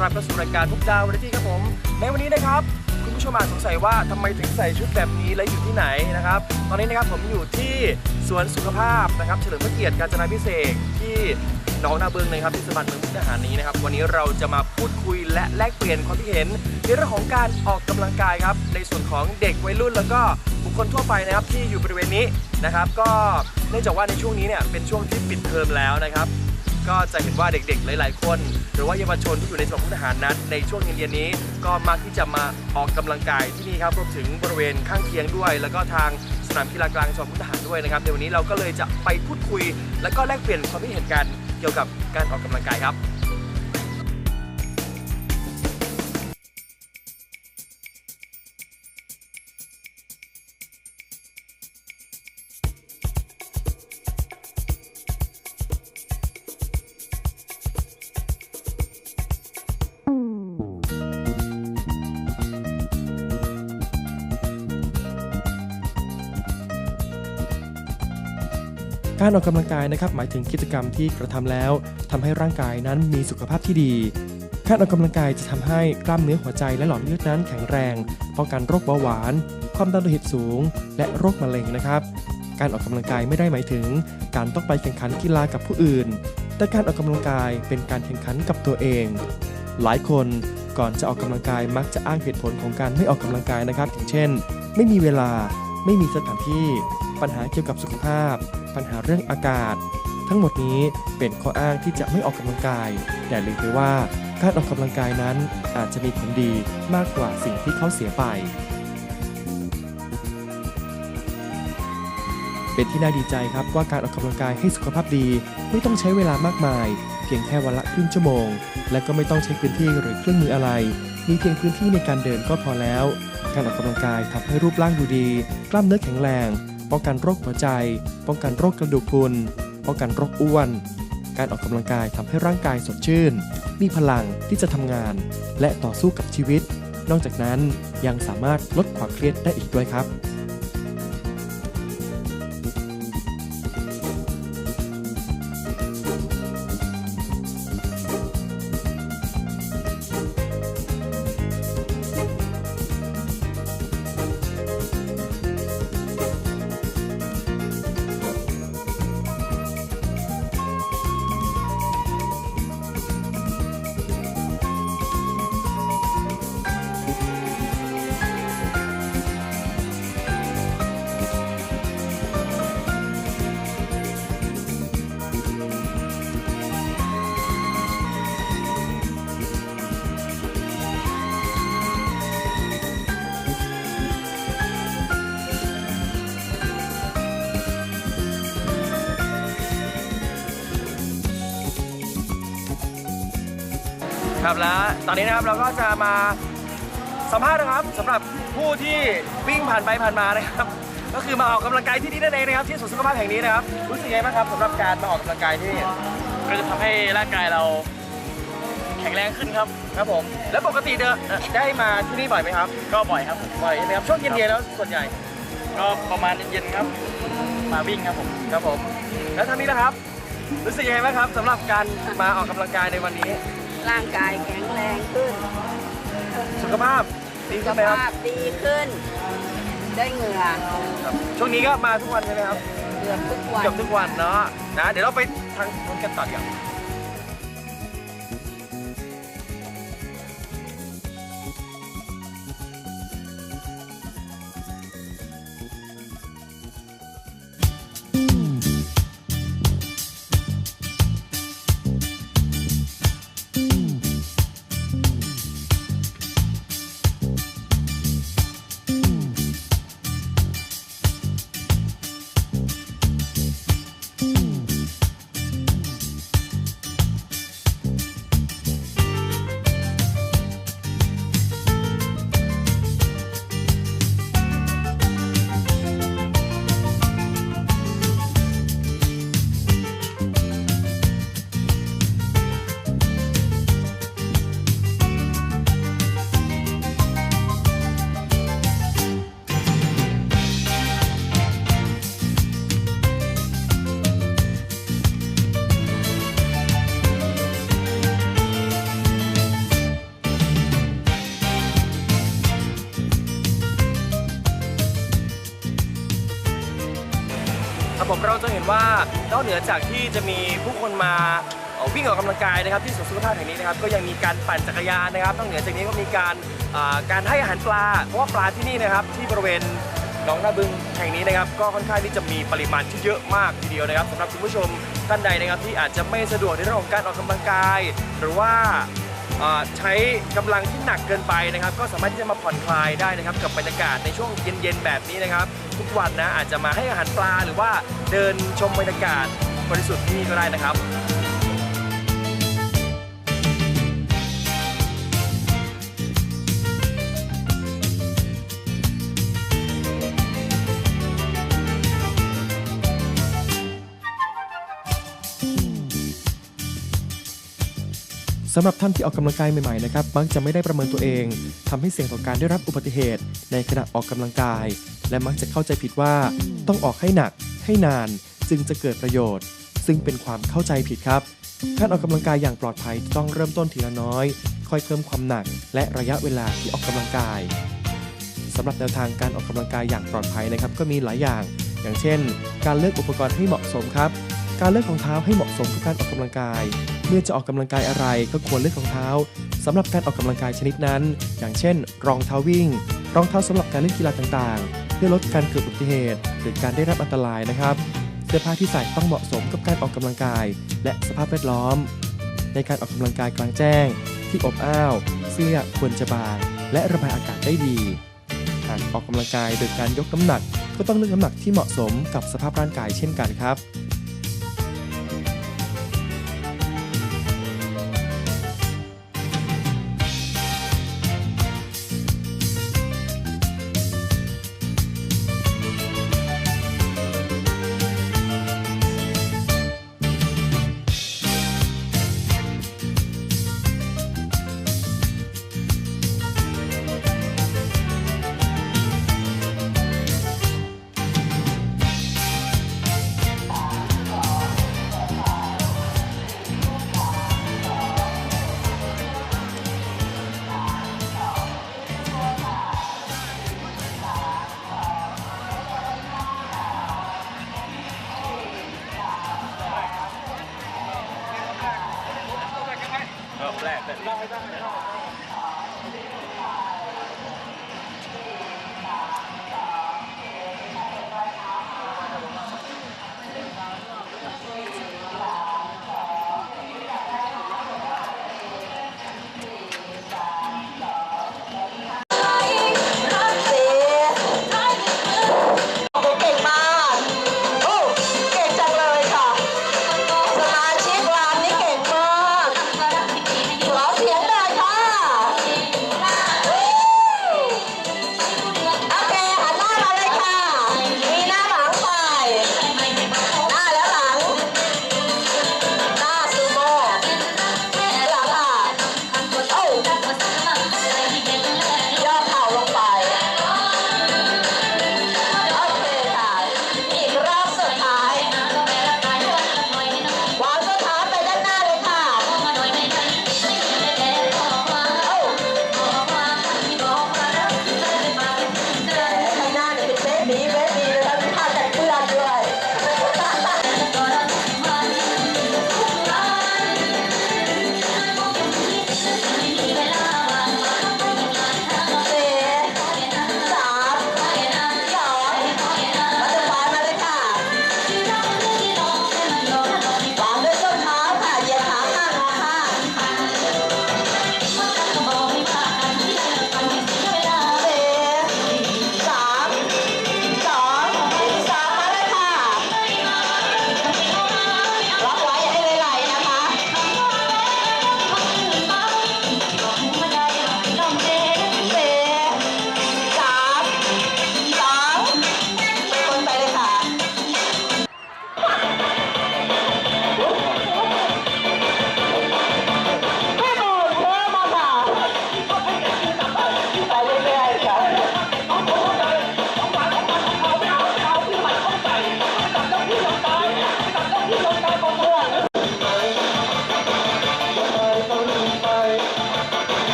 อนรับเข้าสู่รายการทุกดาววันที่ครับผม ในวันนี้นะครับคุณผู้ชมอาจสงสัยว่าทำไมถึงใส่ชุดแบบนี้และอยู่ที่ไหนนะครับ ตอนนี้นะครับผมอยู่ที่สวนสุขภาพนะครับเฉลิมพระเกียรติกาญจนาพิเศษกที่หนองนาเบิงนะครับที่สบันเมืองมุกดาหารนี้นะครับ วันนี้เราจะมาพูดคุยและแลกเปลี่ยนความคิดเห็นในเรื่องของการออกกำลังกายครับในส่วนของเด็กวัยรุ่นแล้วก็บุคคลทั่วไปนะครับที่อยู่บริเวณนี้นะครับ ก็เนื่องจากว่าในช่วงนี้เนี่ยเป็นช่วงที่ปิดเทอมแล้วนะครับ ก็จะเห็นว่าเด็กๆ หลายๆ คน หรือว่าเยาวชนที่อยู่ในสวนพุทธหารนั้น ในช่วงเย็นๆนี้ ก็มักที่จะมาออกกำลังกายที่นี่ครับรวมถึงบริเวณข้างเคียงด้วย แล้วก็ทางสนามกีฬากลางสวนพุทธหารด้วยนะครับในวันนี้เราก็เลยจะไปพูดคุย และก็แลกเปลี่ยนความคิดเห็นกันเกี่ยวกับการออกกำลังกายครับ การออกกำลังกายนะครับหมายถึงกิจกรรมที่กระทำแล้วทำให้ร่างกายนั้นมีสุขภาพที่ดี การออกกำลังกายจะทำให้กล้ามเนื้อหัวใจและหลอดเลือดนั้นแข็งแรงป้องกันโรคเบาหวาน ความดันโลหิตสูง และโรคมะเร็งนะครับ การออกกำลังกายไม่ได้หมายถึง การต้องไปแข่งขันกีฬากับผู้อื่น แต่การออกกำลังกายเป็นการแข่งขันกับตัวเอง หลายคนก่อนจะออกกำลังกายมักจะอ้างเหตุผลของการไม่ออกกำลังกายนะครับอย่างเช่น ไม่มีเวลา ไม่มีสถานที่ ปัญหาเกี่ยวกับสุขภาพ ปัญหาเรื่องอากาศ ทั้งหมดนี้เป็นข้ออ้างที่จะไม่ออกกำลังกาย แต่ลืมไปว่าการออกกำลังกายนั้นอาจจะมีผลดีมากกว่าสิ่งที่เขาเสียไป เป็นที่น่าดีใจครับว่าการออกกำลังกายให้สุขภาพดี ไม่ต้องใช้เวลามากมาย เพียงแค่วันละครึ่งชั่วโมง และก็ไม่ต้องใช้พื้นที่หรือเครื่องมืออะไร มีเพียงพื้นที่ในการเดินก็พอแล้ว การออกกำลังกายทำให้รูปร่างดูดี กล้ามเนื้อแข็งแรง ป้องกันโรคหัวใจ ป้องกันโรคกระดูกพรุน ป้องกันโรคอ้วน การออกกำลังกายทำให้ร่างกายสดชื่น มีพลังที่จะทำงาน และต่อสู้กับชีวิต นอกจากนั้นยังสามารถลดความเครียดได้อีกด้วยครับ ครับแล้วตอนนี้นะครับเราก็จะมาสัมภาษณ์นะครับสำหรับผู้ที่วิ่งผ่านไปผ่านมานะครับ ก็คือมาออกกำลังกายที่นี่นั่นเองนะครับที่สวนสุขภาพแห่งนี้นะครับ รู้สึกยังไงบ้างครับสำหรับการมาออกกำลังกายที่นี่ก็จะทำให้ร่างกายเราแข็งแรงขึ้นครับครับผม แล้วปกติเดนเอ่อได้มาที่นี่บ่อยไหมครับก็บ่อยครับผมบ่อยใช่ไหมครับช่วงเย็นๆแล้วส่วนใหญ่ก็ประมาณเย็นๆครับ มาวิ่งครับผมครับผม แล้วทางนี้นะครับ รู้สึกยังไงบ้างครับสำหรับการมาออกกำลังกายในวันนี้ ร่างกายแข็งแรงขึ้นสุขภาพดีสุขึ้ขนไหมครับภาพดีขึ้น ได้เหงื่อครับ ช่วงนี้ก็มาทุกวันใช่ไหมครับเกือบทุกวัน เกือบทุกวันเนาะนะ เดี๋ยวเราไปทางนู้นกันต่อดีกว่า จากที่จะมีผู้คนมาวิ่งออกกำลังกายนะครับที่สวนสุขภาพแห่งนี้นะครับก็ยังมีการปั่นจักรยานนะครับนอกเหนือจากนี้ก็มีการการให้อาหารปลา เพราะว่าปลาที่นี่นะครับที่บริเวณหนองนาบึงแห่งนี้นะครับ ก็ค่อนข้างที่จะมีปริมาณที่เยอะมากทีเดียวนะครับสำหรับคุณผู้ชมท่านใดนะครับที่อาจจะไม่สะดวกในเรื่องของการออกกำลังกาย หรือว่าใช้กำลังที่หนักเกินไปนะครับ ก็สามารถที่จะมาผ่อนคลายได้นะครับ กับบรรยากาศในช่วงเย็นๆแบบนี้นะครับ ทุกวันนะอาจจะมาให้อาหารปลาหรือว่าเดินชมบรรยากาศ บริสุทธิ์ที่นี่ก็ได้นะครับสำหรับท่านที่ออกกำลังกายใหม่ๆนะครับมักจะไม่ได้ประเมินตัวเองทำให้เสี่ยงต่อการได้รับอุบัติเหตุ ในขณะออกกำลังกาย และมักจะเข้าใจผิดว่า ต้องออกให้หนักให้นานจึงจะเกิดประโยชน์ ซึ่งเป็นความเข้าใจผิดครับ การออกกำลังกายอย่างปลอดภัยต้องเริ่มต้นทีละน้อย ค่อยเพิ่มความหนัก และระยะเวลาที่ออกกำลังกายสำหรับแนวทางการออกกำลังกายอย่างปลอดภัยนะครับก็มีหลายอย่าง อย่างเช่น การเลือกอุปกรณ์ให้เหมาะสมครับ การเลือกรองเท้าให้เหมาะสมกับการออกกำลังกาย เมื่อจะออกกำลังกายอะไรก็ควรเลือกรองเท้าสำหรับการออกกำลังกายชนิดนั้น อย่างเช่น รองเท้าวิ่ง รองเท้าสำหรับการเล่นกีฬาต่างๆ เพื่อลดการเกิดอุบัติเหตุหรือการได้รับอันตรายนะครับ สื้อผ้าที่ใส่ต้องเหมาะสมกับการออกกำลังกาย และสภาพแวดล้อม ในการออกกำลังกายกลางแจ้ง ที่อบอ้าว เสื้อควรจะบางและระบายอากาศได้ดีหากออกกำลังกายโดยการยกน้ำหนัก ก็ต้องเลือกน้ำหนักที่เหมาะสมกับสภาพร่างกายเช่นกันครับ เ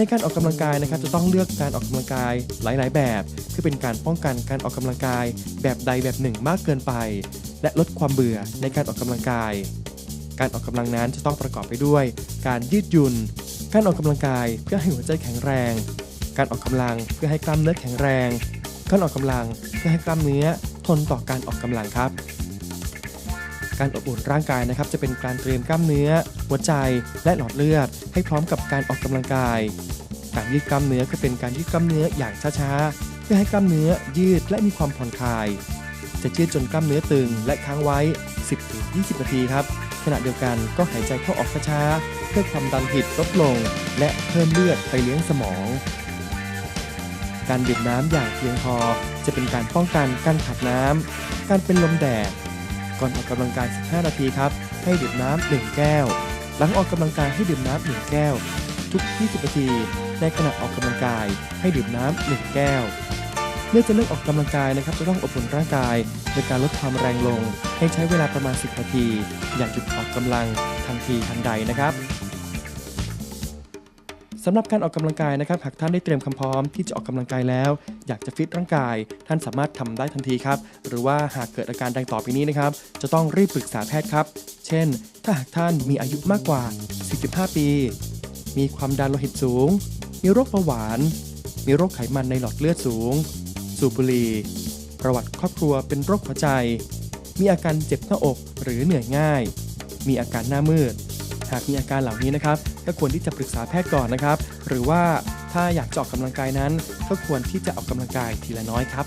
ในการออกกำลังกายนะครับจะต้องเลือกการออกกำลังกายหลาย ๆ แบบ เพื่อเป็นการป้องกันการออกกำลังกายแบบใดแบบหนึ่งมากเกินไป และลดความเบื่อในการออกกำลังกาย การออกกำลังนั้นจะต้องประกอบไปด้วย การยืดหยุ่น การออกกำลังกายเพื่อให้หัวใจแข็งแรง การออกกำลังเพื่อให้กล้ามเนื้อแข็งแรง การออกกำลังเพื่อให้กล้ามเนื้อทนต่อการออกกำลังครับการอบอุ่นร่างกายนะครับจะเป็นการเตรียมกล้ามเนื้อ หัวใจและหลอดเลือด ให้พร้อมกับการออกกำลังกาย การยืดกล้ามเนื้อก็เป็นการยืดกล้ามเนื้ออย่างช้าๆ เพื่อให้กล้ามเนื้อยืดและมีความผ่อนคลาย จะยืดจนกล้ามเนื้อตึงและค้างไว้ 10-20 นาทีครับ ขณะเดียวกันก็หายใจเข้าออกช้าๆ เพื่อความดันผิดลดลง และเพิ่มเลือดไปเลี้ยงสมอง การดื่มน้ำอย่างเพียงพอจะเป็นการป้องกันการขาดน้ำ การเป็นลมแดด ก่อนออกกำลังกาย 15 นาทีครับ ให้ดื่มน้ำ1แก้ว หลังออกกำลังกายให้ดื่มน้ำ1แก้ว ทุก 20 นาที ในขณะออกกำลังกาย ให้ดื่มน้ำ1แก้ว เมื่อจะเลิกออกกำลังกายนะครับจะต้องอบอุ่นร่างกายโดยการลดความแรงลง ให้ใช้เวลาประมาณ 10 นาที อย่าหยุดออกกำลังทันทีทันใดนะครับสำหรับการออกกำลังกายนะครับ หากท่านได้เตรียมความพร้อมที่จะออกกำลังกายแล้ว อยากจะฟิตร่างกาย ท่านสามารถทำได้ทันทีครับ หรือว่าหากเกิดอาการดังต่อไปนี้นะครับ จะต้องรีบปรึกษาแพทย์ครับ เช่น ถ้าหากท่านมีอายุมากกว่า 45 ปี มีความดันโลหิตสูง มีโรคเบาหวาน มีโรคไขมันในหลอดเลือดสูง สูบบุหรี่ประวัติครอบครัวเป็นโรคหัวใจ มีอาการเจ็บหน้าอกหรือเหนื่อยง่าย มีอาการหน้ามืด หากมีอาการเหล่านี้นะครับ ก็ควรที่จะปรึกษาแพทย์ก่อนนะครับ หรือว่าถ้าอยากจะออกกำลังกายนั้น ก็ควรที่จะออกกำลังกายทีละน้อยครับ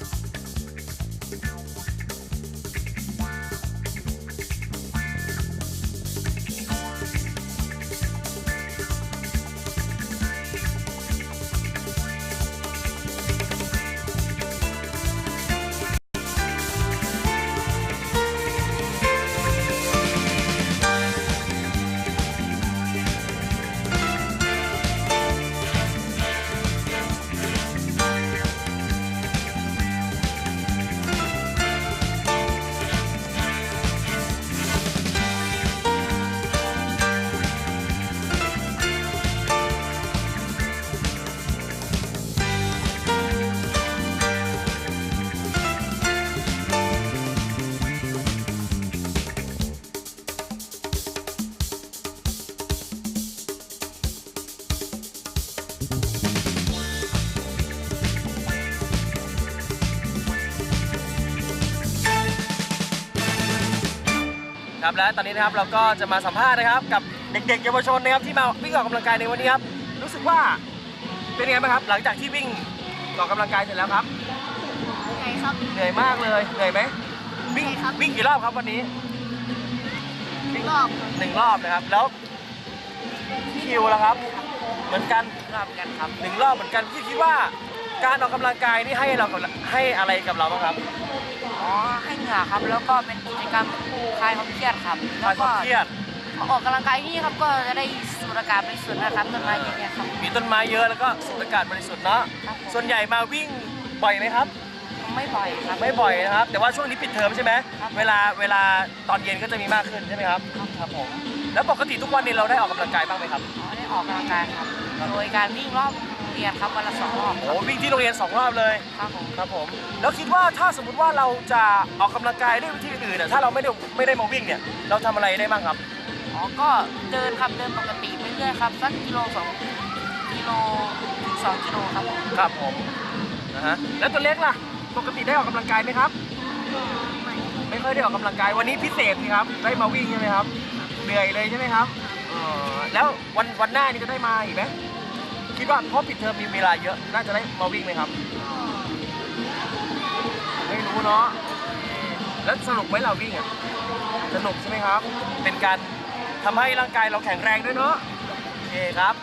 ครับและตอนนี้นะครับเราก็จะมาสัมภาษณ์นะครับ กับเด็กๆเยาวชนนะครับที่มาวิ่งออกกำลังกายในวันนี้ครับรู้สึกว่าเป็นไงบ้างครับ หลังจากที่วิ่งออกกำลังกายเสร็จแล้วครับไงครับเหนื่อยมากเลยเหนื่อยไหมวิ่งเหนื่อยครับวิ่งกี่รอบครับวันนี้วิ่งรอบหนึ่งรอบนะครับแล้วคิวแล้วครับ เหมือนกันรอบกันครับหนึ่งรอบเหมือนกันพี่คิดว่าการออกกำลังกายนี่ให้เรากับให้อะไรกับเราบ้างครับ อ๋อให้เหงื่อครับ แล้วก็เป็นกิจกรรมคลายความเครียดครับคแล้ลายวควาก็มเครียด พอออกกำลังกายที่นี่ครับก็จะได้สูดอากาศบริสุทธิ์นะครับต้นไม้เยอะๆครับ มีต้นไม้เยอะแล้วก็สูดอากาศบริสุทธิ์เนาะครับผม ส่วนใหญ่มาวิ่งบ่อยไหมครับ ไม่บ่อยครับ ไม่บ่อยนะครับ แต่ว่าช่วงนี้ปิดเทอมใช่ไหมครับ เวลาเวลาตอนเย็นก็จะมีมากขึ้นใช่ไหมครับ ครับผม แล้วปกติทุกวันนี้เราได้ออกกำลังกายบ้างไหมครับอ๋อได้ออกกำลังกายครับ โดยการวิ่งรอบโรงเรียนครับวันละสองรอบโอ้วิ่งที่โรงเรียนสองรอบเลย ครับผมครับผม แล้วคิดว่าถ้าสมมติว่าเราจะออกกำลังกายด้วยวิธีอื่นเนี่ยถ้าเราไม่ได้ไม่ได้มาวิ่งเนี่ย เราทำอะไรได้บ้างครับ อ๋อก็เดินครับเดินปกติไปเรื่อยครับสักกิโลสองกิโลถึงสองกิโลครับผมครับผมนะฮะแล้วตัวเล็กล่ะ ปกติได้ออกกำลังกายไหมครับ ไม่ค่อยได้ออกกำลังกายวันนี้พิเศษนี่ครับ ได้มาวิ่งใช่ไหมครับ เหนื่อยเลยใช่ไหมครับอ๋อแล้ววันวันหน้านี่จะได้มาอีกไหมคิดว่าเพราะปิดเทอมมีเวลาเยอะน่าจะได้มาวิ่งไหมครับ ไม่รู้เนาะแล้วสนุกไหมเราวิ่งอะสนุกใช่ไหมครับ เป็นการทำให้ร่างกายเราแข็งแรงด้วยเนาะโอเคครับ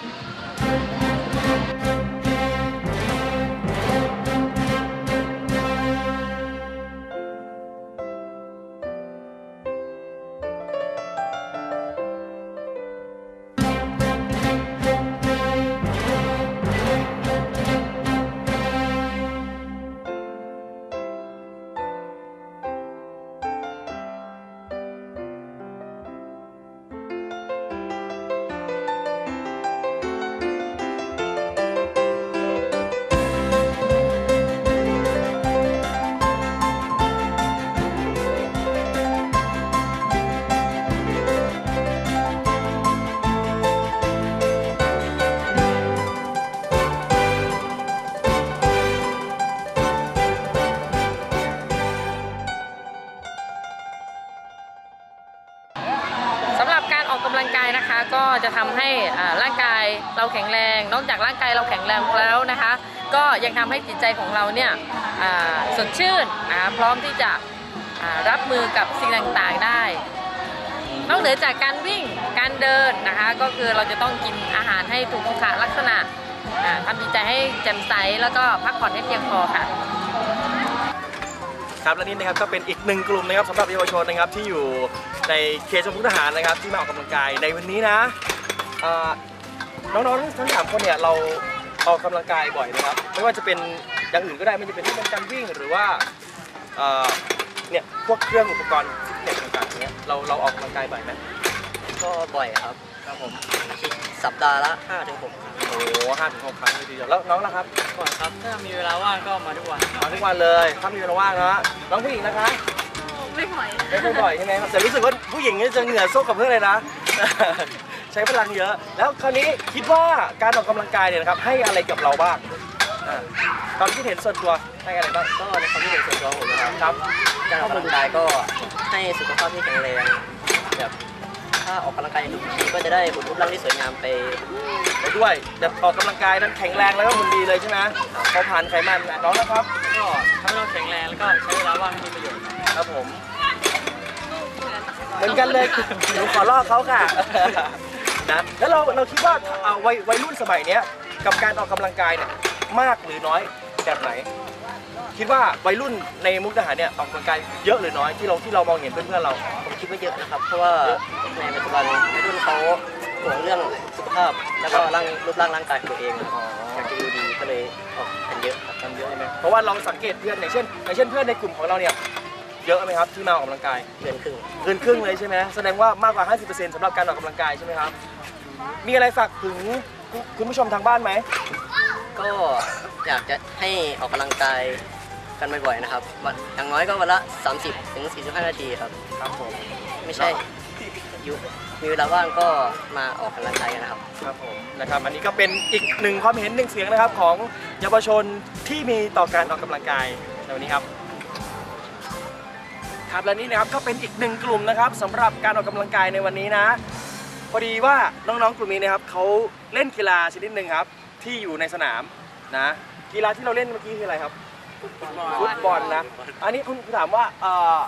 ให้จิตใจของเราเนี่ยสดชื่นพร้อมที่จะรับมือกับสิ่งต่างๆได้ นอกเหนือจากการวิ่งการเดินนะคะก็คือเราจะต้องกินอาหารให้ถูกสุขลักษณะทำจิตใจให้แจ่มใสแล้วก็พักผ่อนให้เพียงพอค่ะครับและนี่นะครับก็เป็นอีกหนึ่งกลุ่มนะครับสำหรับเยาวชนนะครับที่อยู่ในเขตชมพูทหารนะครับที่มาออกกำลังกายในวันนี้นะน้องๆทั้งสามคนเนี่ยเรา ออกกำลังกายบ่อยนะครับ ไม่ว่าจะเป็นอย่างอื่นก็ได้ไม่ว่าจะเป็นที่เป็นการวิ่งหรือว่าเอ่อเนี่ยพวกเครื่องอุปกรณ์ฟิตเนสต่างๆเนี่ยเราเราออกกำลังกายบ่อยไหมก็บ่อยครับครับผมสัปดาห์ละ5ถึง6ครั้งโอ้โหห้าถึงหกครั้งเลยทีเดียวแล้วน้องล่ะครับก่อนครับถ้ามีเวลาว่างก็มาทุกวันมาทุกวันเลยถ้ามีเวลาว่างนะน้องผู้หญิงนะคะ ไม่ไหว ไม่ค่อยบ่อยใช่ไหมครับแต่รู้สึกว่าผู้หญิงนี่จะเหงื่อซกกับเพื่อนเลยนะ ใช้พลังเยอะ แล้วคราวนี้คิดว่าการออกกำลังกายเนี่ยนะครับให้อะไรกับเราบ้างอ่าความคิดเห็นส่วนตัวให้อะไรบ้างก็ในความคิดเห็นส่วนตัวผมนะครับ ครับ การออกกำลังกายก็ให้สุขภาพที่แข็งแรงแบบถ้าออกกำลังกายทุกทีก็จะได้หุ่นรูปร่างที่สวยงามไป ไปด้วยจะออกกำลังกายนั้นแข็งแรงแล้วก็หุ่นดีเลยใช่ไหมพอผ่านไขมันน้องนะครับ ก็ทำให้เราแข็งแรงแล้วก็ใช้เวลาว่างให้มีประโยชน์ ครับครับผม เหมือนกันเลย หนูขอลอกเขาค่ะ นะแล้วเราเราคิดว่าเอาวัยวัยรุ่นสมัยเนี้ยกับการออกกำลังกายเนี่ยมากหรือน้อยแบบไหน คิดว่าวัยรุ่นในมุกดาหารเนี่ยออกกำลังกายเยอะหรือน้อยที่เราที่เรามองเห็นเพื่อนๆเรา ผมคิดว่าเยอะนะครับ เพราะว่าในปัจจุบันวัยรุ่นเขาห่วงเรื่องสุขภาพ แล้วก็ร่างรูปร่างร่างกายของตัวเองอยากจะดูดีก็เลยออกกันเยอะครับทำเยอะใช่ไหมเพราะว่าเราสังเกตเพื่อนอย่างเช่นอย่างเช่นเพื่อนในกลุ่มของเราเนี่ยเยอะไหมครับที่มาออกกำลังกาย เกินครึ่ง เกินครึ่งเลยใช่ไหมแสดงว่ามากกว่า 50%สำหรับการออกกำลังกายใช่ไหมครับ มีอะไรฝากถึงคุณคุณผู้ชมทางบ้านไหม ก็อยากจะให้ออกกำลังกายกันบ่อยๆนะครับวันอย่างน้อยก็วันละ 30ถึง45 นาทีครับครับผม ไม่ใช่อยู่มีเวลาว่างก็มาออกกำลังกายกันนะครับ ครับผมนะครับอันนี้ก็เป็นอีกหนึ่งความเห็นหนึ่งเสียงนะครับของเยาวชนที่มีต่อการออกกำลังกายในวันนี้ครับ ครับและนี่นะครับก็เป็นอีกหนึ่งกลุ่มนะครับสำหรับการออกกำลังกายในวันนี้นะ พอดีว่าน้องๆกลุ่มนี้นะครับเขาเล่นกีฬาชนิดหนึ่งครับ ที่อยู่ในสนามนะกีฬาที่เราเล่นเมื่อกี้คืออะไรครับฟุตบอลนะอันนี้คุณถามว่าเอ่อ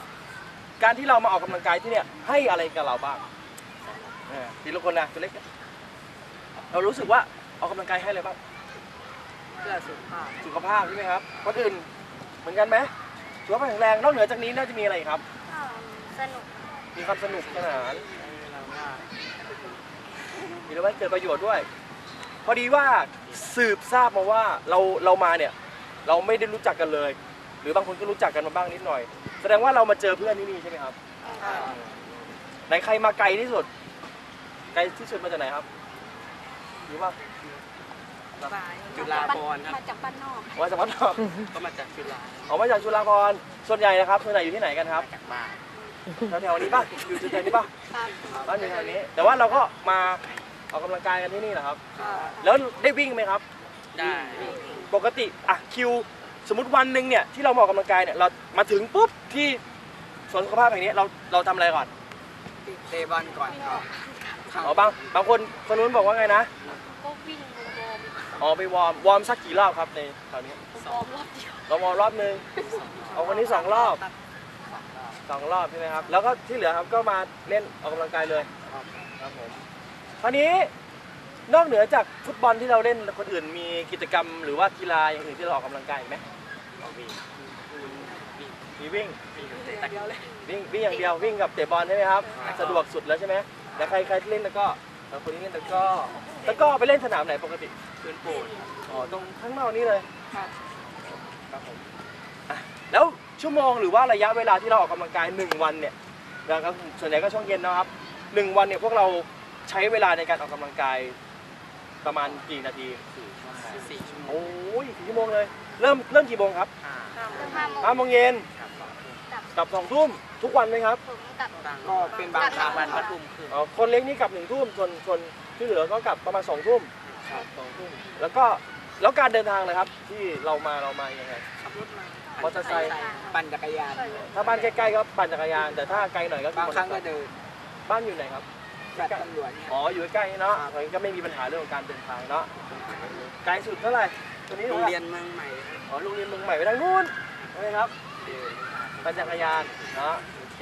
การที่เรามาออกกำลังกายที่เนี่ยให้อะไรกับเราบ้างเออทีละคนนะตัวเล็กนะเรารู้สึกว่าออกกำลังกายให้อะไรบ้างเพื่อสุขภาพสุขภาพใช่ไหมครับคนอื่นเหมือนกันไหมสุขภาพแข็งแรงนอกเหนือจากนี้น่าจะมีอะไรอีกครับ สนุกมีความสนุกสนาน มีแล้วมันเกิดประโยชน์ด้วย พอดีว่าสืบทราบมาว่าเราเรามาเนี่ยเราไม่ได้รู้จักกันเลย หรือบางคนก็รู้จักกันมาบ้างนิดหน่อย แสดงว่าเรามาเจอเพื่อนที่นี่ใช่ไหมครับไหนใครมาไกลที่สุด ไกลที่สุดมาจากไหนครับหรือว่าจุฬาภรณ์ครับมาจากบ้านนอกมาจากวัดนอกก็มาจากจุฬาออกมาจากจุฬาภรณ์ส่วนใหญ่นะครับส่วนใหญ่อยู่ที่ไหนกันครับจากบ้านแถวๆนี้ป่ะอยู่แถวๆนี้ป่ะบ้านอยู่แถวนี้ แต่ว่าเราก็มา ออกกำลังกายกันที่นี่นะครับ แล้วได้วิ่งไหมครับ ได้ปกติอะคิว สมมติวันหนึ่งเนี่ยที่เรามาออกกำลังกายเนี่ยเรามาถึงปุ๊บที่สวนสุขภาพแห่งนี้เราเราทำอะไรก่อนเตะบอลก่อนครับอ๋อบางบางคนคนนู้นบอกว่าไงนะ ก็วิ่งวอร์มอ๋อไปวอร์มวอร์มสักกี่รอบครับในแถวนี้ วอร์มรอบเดียวเราวอร์มรอบหนึ่งเอาวันนี้สองรอบสองรอบใช่ไหมครับ แล้วก็ที่เหลือครับก็มาเล่นออกกำลังกายเลยครับผม คราวนี้นอกเหนือจากฟุตบอลที่เราเล่นคนอื่นมีกิจกรรมหรือว่ากีฬาอย่างอื่นที่เราออกกำลังกายอีกไหมมีวิ่งวิ่งวิ่งอย่างเดียววิ่งกับเตะบอลใช่ไหมครับ สะดวกสุดแล้วใช่ไหมแต่ใครใครที่เล่นตะกร้อแต่คนที่เล่นตะกร้อตะกร้อไปเล่นสนามไหนปกติพื้นปูนอ๋อตรงข้างนอกนี้เลยครับผมอะแล้วชั่วโมงหรือว่าระยะเวลาที่เราออกกำลังกายหนึ่งวันเนี่ยนะครับส่วนใหญ่ก็ช่วงเย็นนะครับหนึ่งวันเนี่ยพวกเรา ใช้เวลาในการออกกำลังกายประมาณกี่นาทีสี่ชั่วโมงโอ้ยสี่ชั่วโมงเลย เริ่มเริ่มกี่โมงครับห้าห้าโมงเย็นครับสองทุ่มกลับสองทุ่มทุกวันไหมครับก็เป็นบางครั้งวันละทุ่มครึ่งอ๋อคนเล็กนี่กลับหนึ่งทุ่มส่วนส่วนที่เหลือก็กลับประมาณสองทุ่มครับสองทุ่มแล้วก็แล้วการเดินทางเลยครับ ที่เรามาเรามายังไง ขับรถมามอเตอร์ไซค์ ปั่นจักรยาน ถ้าบ้านใกล้ๆก็ปั่นจักรยาน แต่ถ้าไกลหน่อยก็บางครั้งก็เดิน บ้านอยู่ไหนครับ แบบตำรวจอ๋ออยู่ใกล้ๆเนาะงั้นก็ไม่มีปัญหาเรื่องของการเดินทางเนาะไกลสุดเท่าไหร่ตัวนี้โรงท่าไหเรียนเมืองใหม่อ๋อโรงเรียนเมืองใหม่ไปทางนู้นใช่ไหมครับปั่นจักรยานเนาะโอเค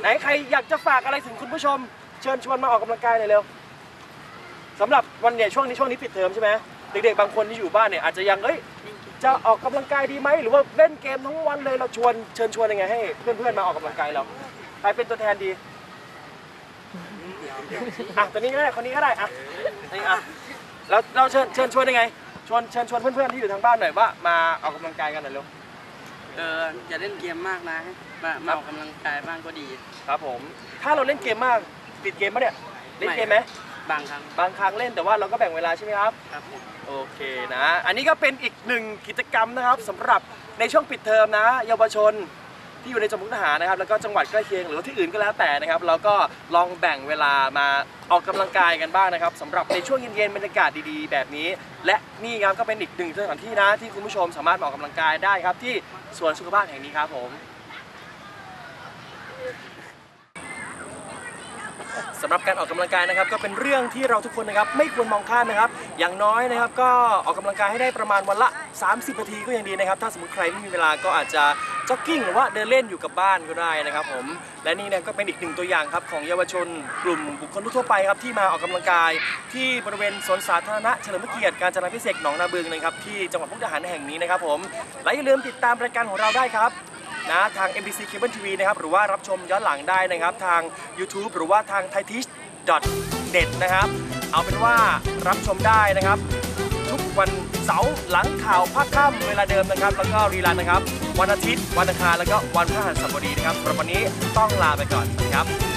ไหนใครอยากจะฝากอะไรถึงคุณผู้ชม เชิญชวนมาออกกำลังกายหน่อยเร็วสำหรับวันเนี่ยช่วงนี้ช่วงนี้ปิดเทอมใช่ไหมเด็กๆบางคนที่อยู่บ้านเนี่ยอาจจะยังเอ้ยจะออกกำลังกายดีไหมหรือว่าเล่นเกมทั้งวันเลยเราชวนเชิญชวนยังไงให้ เพื่อนๆมาออกกำลังกายเราใครเป็นตัวแทนดี อะตัวนี้ก็ได้คนนี้ก็ได้อะนี่อะเราเราเชิญเชิญชวนยังไงชวนเชิญชวนเพื่อนๆที่อยู่ทางบ้านหน่อยว่ามาออกกำลังกายกันหน่อยเร็วเอออย่าเล่นเกมมากนะมามาออกกำลังกายบ้างก็ดี ครับผม ถ้าเราเล่นเกมมากติดเกมปะเนี่ยเล่นเกมไหมบางครั้งบางครั้งเล่นแต่ว่าเราก็แบ่งเวลาใช่ไหมครับครับผมโอเคนะ อันนี้ก็เป็นอีกหนึ่งกิจกรรมนะครับสำหรับในช่วงปิดเทอมนะ เยาวชน ที่อยู่ในจังหวัดมุกดาหารนะครับแล้วก็จังหวัดใกล้เคียงหรือว่าที่อื่นก็แล้วแต่นะครับเราก็ลองแบ่งเวลามาออกกำลังกายกันบ้างนะครับสำหรับในช่วงเย็นๆบรรยากาศดีๆ แบบนี้ และนี่ครับก็เป็นอีกหนึ่งสถานที่นะที่คุณผู้ชมสามารถมาออกกำลังกายได้ครับ ที่สวนสุขภาพแห่งนี้ครับผม สำหรับการออกกำลังกายนะครับก็เป็นเรื่องที่เราทุกคนนะครับไม่ควรมองข้ามนะครับ อย่างน้อยนะครับก็ออกกำลังกายให้ได้ประมาณวันละ 30 นาทีก็ยังดีนะครับ ถ้าสมมติใครไม่มีเวลาก็อาจจะ จ็อกกิ้งหรือว่าเดินเล่นอยู่กับบ้านก็ได้นะครับผมและนี่เนี่ยก็เป็นอีกหนึ่งตัวอย่างครับของเยาวชนกลุ่มบุคคลทั่วไปครับที่มาออกกำลังกาย ที่บริเวณสวนสาธารณะเฉลิมพระเกียรติการจนาพิเศษหนองนาบึงนะครับที่จังหวัดมุกดาหารแห่งนี้นะครับผมและอย่าลืมติดตามรายการของเราได้ครับนะทาง MBC Cable TV นะครับหรือว่ารับชมย้อนหลังได้นะครับทาง YouTube หรือว่าทาง ThaiTish n e t นะครับ เอาเป็นว่ารับชมได้นะครับ วันเสาร์หลังข่าวภาคค่ำเวลาเดิมนะครับ แล้วก็รีลันนะครับ วันอาทิตย์ วันอังคารแล้วก็วันพฤหัสบดีนะครับสำหรับวันนี้ต้องลาไปก่อนสวัสดีครับ